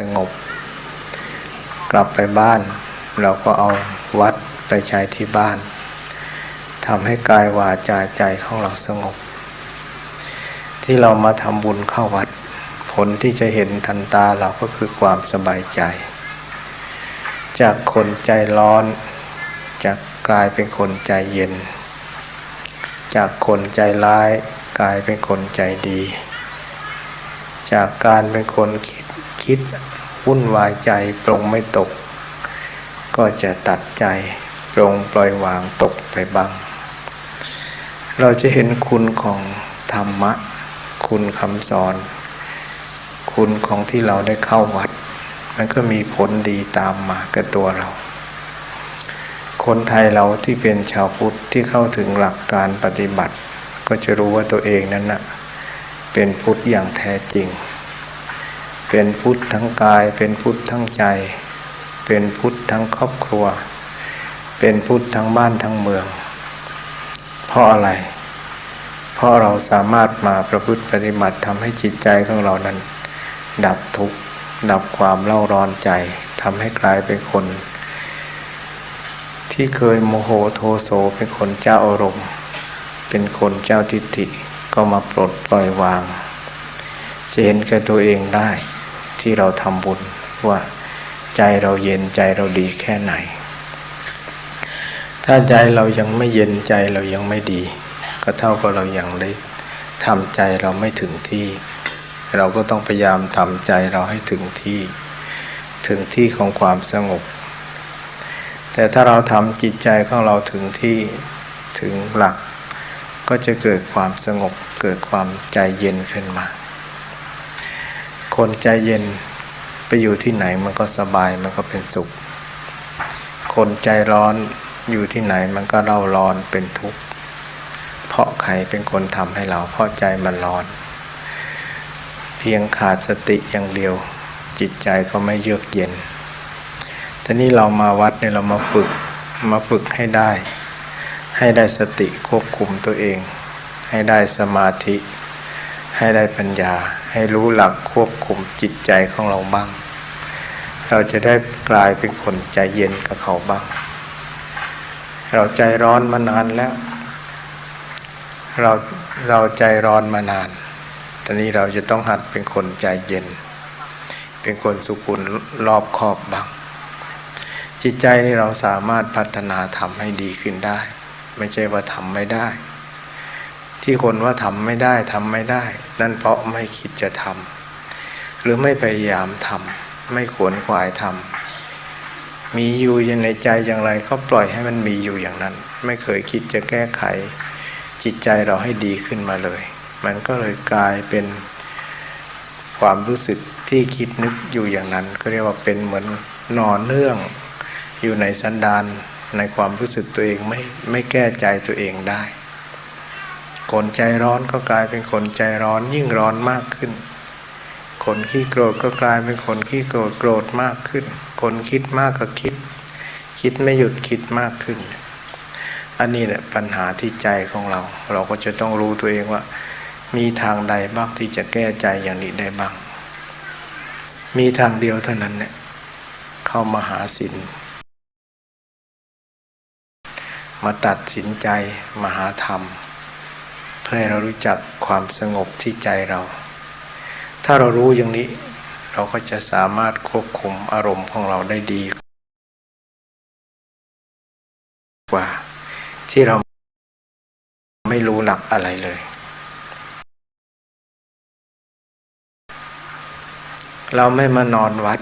สงบ กลับไปบ้าน เราก็เอาวัดไปใช้ที่บ้านทำให้กายวาจาใจของเราสงบ ที่เรามาทำบุญเข้าวัด ผลที่จะเห็นทันตาเราก็คือความสบายใจ จากคนใจร้อนจะกกลายเป็นคนใจเย็น จากคนใจร้ายกลายเป็นคนใจดี จากการเป็นคนคิ คิดวุ่นวายใจปรงไม่ตก ก็จะตัดใจปรงปล่อยวางตกไปบ้าง เราจะเห็นคุณของธรรมะ คุณคำสอน คุณของที่เราได้เข้าวัด มันก็มีผลดีตามมากับตัวเรา คนไทยเราที่เป็นชาวพุทธที่เข้าถึงหลักการปฏิบัติ ก็จะรู้ว่าตัวเองนั้นนะ่ะเป็นพุทธอย่างแท้จริง เป็นพุทธทั้งกาย เป็นพุทธทั้งใจ เป็นพุทธทั้งครอบครัว เป็นพุทธทั้งบ้านทั้งเมือง เพราะอะไร เพราะเราสามารถมาประพฤติปฏิบัติทำให้จิตใจของเรานั้น ดับทุกข์ดับความเล่าร้อนใจทำให้กลายเป็นคน ที่เคยโมโหโทโสเป็นคนเจ้าอารมณ์ เป็นคนเจ้าทิฏฐิก็มาปลดปล่อยวางจะเห็นแก่ตัวเองได้ ที่เราทำบุญว่าใจเราเย็นใจเราดีแค่ไหน ถ้าใจเรายังไม่เย็นใจเรายังไม่ดี ก็เท่ากับเรายังได้ทำใจเราไม่ถึงที่ เราก็ต้องพยายามทำใจเราให้ถึงที่ ถึงที่ของความสงบ แต่ถ้าเราทำจิตใจของเราถึงที่ถึงหลัก ก็จะเกิดความสงบเกิดความใจเย็นขึ้นมา คนใจเย็นไปอยู่ที่ไหนมันก็สบายมันก็เป็นสุข คนใจร้อนอยู่ที่ไหนมันก็เล่าร้อนเป็นทุกข์ เพราะใครเป็นคนทำให้เราเพราะใจมันร้อน เพียงขาดสติอย่างเดียว จิตใจก็ไม่เยือกเย็นทีนี้เรามาวัดเนี่ยเรามาฝึกมาฝึกให้ได้ ให้ได้สติควบคุมตัวเอง ให้ได้สมาธิ ให้ได้ปัญญา ให้รู้หลักควบคุมจิตใจของเราบ้าง เราจะได้กลายเป็นคนใจเย็นกับเขาบ้าง เราใจร้อนมานานแล้ว เราเราใจร้อนมานาน ตอนนี้เราจะต้องหัดเป็นคนใจเย็น เป็นคนสุขุนรอบคอบบ้าง จิตใจนี่เราสามารถพัฒนาทำให้ดีขึ้นได้ ไม่ใช่ว่าทำไม่ได้ ที่คนว่าทำไม่ได้ทำไม่ได้ นั่นเพราะไม่คิดจะทำหรือไม่พยายามทำไม่ขวนขวายทำมีอยู่ยังในใจอย่างไรก็ปล่อยให้มันมีอยู่อย่างนั้น ไม่เคยคิดจะแก้ไข จิตใจเราให้ดีขึ้นมาเลย มันก็เลยกลายเป็นความรู้สึกที่คิดนึกอยู่อย่างนั้น ก็เรียกว่าเป็นเหมือนนอนเนื่อง อยู่ในสันดานในความรู้สึกตัวเองไม่ไม่แก้ใจตัวเองได้ คนใจร้อนก็กลายเป็นคนใจร้อนยิ่งร้อนมากขึ้น คนขี้โกรธก็กลายเป็นคนขี้โกรธโกรธมากขึ้น คนคิดมากก็คิด คิดไม่หยุดคิดมากขึ้น อันนี้แหละปัญหาที่ใจของเรา เราก็จะต้องรู้ตัวเองว่า มีทางใดบ้างที่จะแก้ใจอย่างนี้ได้บ้าง มีทางเดียวเท่านั้นเนี่ยเข้ามาหาศีลมาตัดสินใจมาหาธรรม ให้เรารู้จักความสงบที่ใจเรา ถ้าเรารู้อย่างนี้ เราก็จะสามารถควบคุมอารมณ์ของเราได้ดี กว่า ที่เราไม่รู้หลักอะไรเลย เราไม่มานอนวัด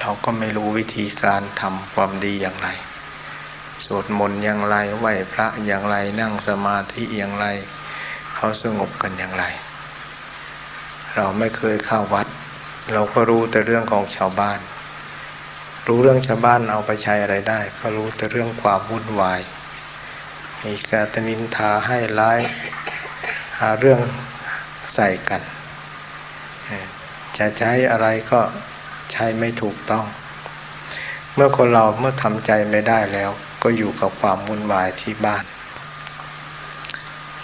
เราก็ไม่รู้วิธีการทำความดีอย่างไร สวดมนต์อย่างไรไหว้พระอย่างไรนั่งสมาธิอย่างไร เขาสงบกันอย่างไร เราไม่เคยเข้าวัด เราก็รู้แต่เรื่องของชาวบ้าน รู้เรื่องชาวบ้านเอาไปใช้อะไรได้ ก็รู้แต่เรื่องความวุ่นวาย มีการตนินทาให้ร้าย หาเรื่องใส่กัน จะใช้อะไรก็ใช้ไม่ถูกต้อง เมื่อคนเราเมื่อทำใจไม่ได้แล้ว ก็อยู่กับความวุ่นวายที่บ้าน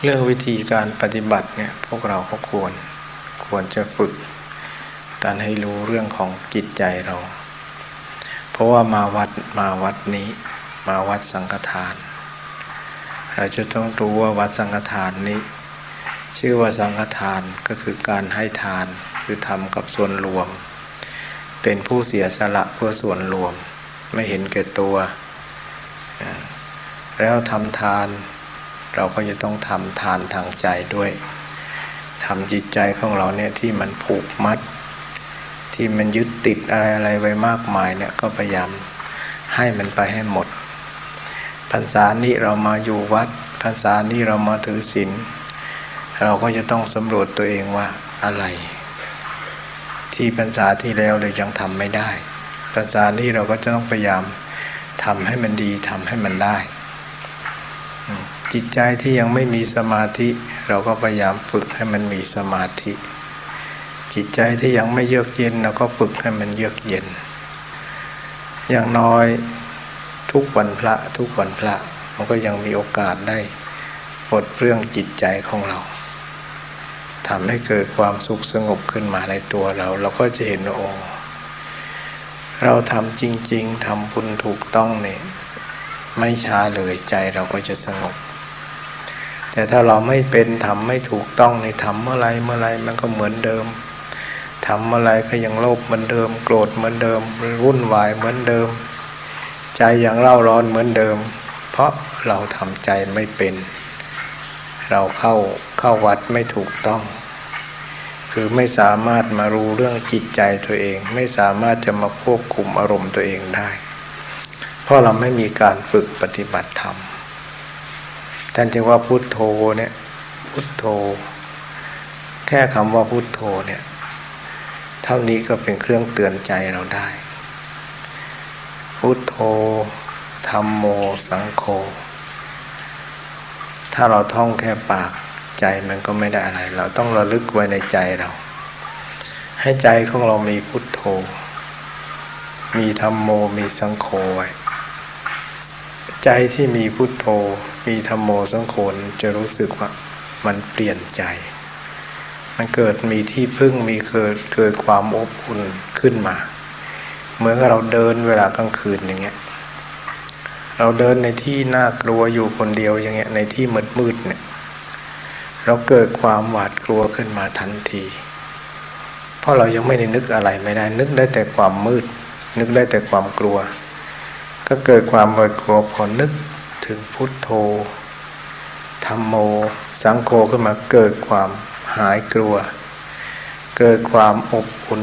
เรื่องวิธีการปฏิบัติเนี่ยพวกเราก็ควรควรจะฝึกการให้รู้เรื่องของจิตใจเรา เพราะว่ามาวัดมาวัดนี้มาวัดสังฆทาน เราจะต้องรู้ว่าวัดสังฆทานนี้ ชื่อว่าสังฆทานก็คือการให้ทานคือทำกับส่วนรวม เป็นผู้เสียสละเพื่อส่วนรวม ไม่เห็นแก่ตัว แล้วทำทาน เราก็จะต้องทำทานทางใจด้วยทำจิตใจของเราเนี่ยที่มันผูกมัด ที่มันยึดติดอะไรอะไรไว้มากมายเนี่ยก็พยายามให้มันไปให้หมดพรรษานี้เรามาอยู่วัดพรรษานี้เรามาถือศีลเราก็จะต้องสำรวจตัวเองว่าอะไร ที่พรรษาที่แล้วเรายังทำไม่ได้พรรษานี้เราก็จะต้องพยายาม ทำให้มันดีทำให้มันได้ จิตใจที่ยังไม่มีสมาธิ เราก็พยายามฝึกให้มันมีสมาธิ จิตใจที่ยังไม่เยือกเย็นเราก็ฝึกให้มันเยือกเย็น อย่างน้อยทุกวันพระทุกวันพระมันก็ยังมีโอกาสได้ปลดเรื่องจิตใจของเราทำให้เกิดความสุขสงบขึ้นมาในตัวเรา เราก็จะเห็นโอ้ เราทำจริง ๆทำบุญถูกต้องเนี่ยไม่ช้าเลยใจเราก็จะสงบ แต่ถ้าเราไม่เป็นทำไม่ถูกต้องในทำเมื่อไรเมื่อไรมันก็เหมือนเดิมทำเมื่อไรก็ยังโลภเหมือนเดิม โกรธเหมือนเดิม วุ่นวายเหมือนเดิม ใจยังเล่าร้อนเหมือนเดิม เพราะเราทำใจไม่เป็น เราเข้าเข้าวัดไม่ถูกต้อง คือไม่สามารถมารู้เรื่องจิตใจตัวเอง ไม่สามารถจะมาควบคุมอารมณ์ตัวเองได้ เพราะเราไม่มีการฝึกปฏิบัติธรรมท่านจึงว่าพุทโธเนี่ย พุทโธ แค่คำว่าพุทโธเนี่ย เท่านี้ก็เป็นเครื่องเตือนใจเราได้ พุทโธธรรมโมสังโฆถ้าเราท่องแค่ปาก ใจมันก็ไม่ได้อะไร เราต้องระลึกไว้ในใจเรา ให้ใจของเรามีพุทโธ มีธรรมโมมีสังโฆไว้ใจที่มีพุทโธ มีธรรมโมสังโฆจะรู้สึกว่ามันเปลี่ยนใจ มันเกิดมีที่พึ่งมีเกิดเกิดความอบอุ่นขึ้นมา เหมือนกับเราเดินเวลากลางคืนอย่างเงี้ย เราเดินในที่น่ากลัวอยู่คนเดียวอย่างเงี้ยในที่มืดมืดเนี่ย เราเกิดความหวาดกลัวขึ้นมาทันที เพราะเรายังไม่ได้นึกอะไรไม่ได้ นึกได้แต่ความมืด นึกได้แต่ความกลัว ก็เกิดความหวาดกลัวพอนึกถึงพุทโธธรรมโม สังโฆขึ้นมาเกิดความหายกลัว เกิดความอบอุ่น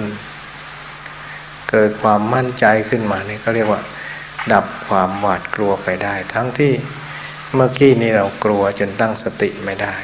เกิดความมั่นใจขึ้นมานี่เขาเรียกว่า ดับความหวาดกลัวไปได้ ทั้งที่เมื่อกี้นี้เรากลัวจนตั้งสติไม่ได้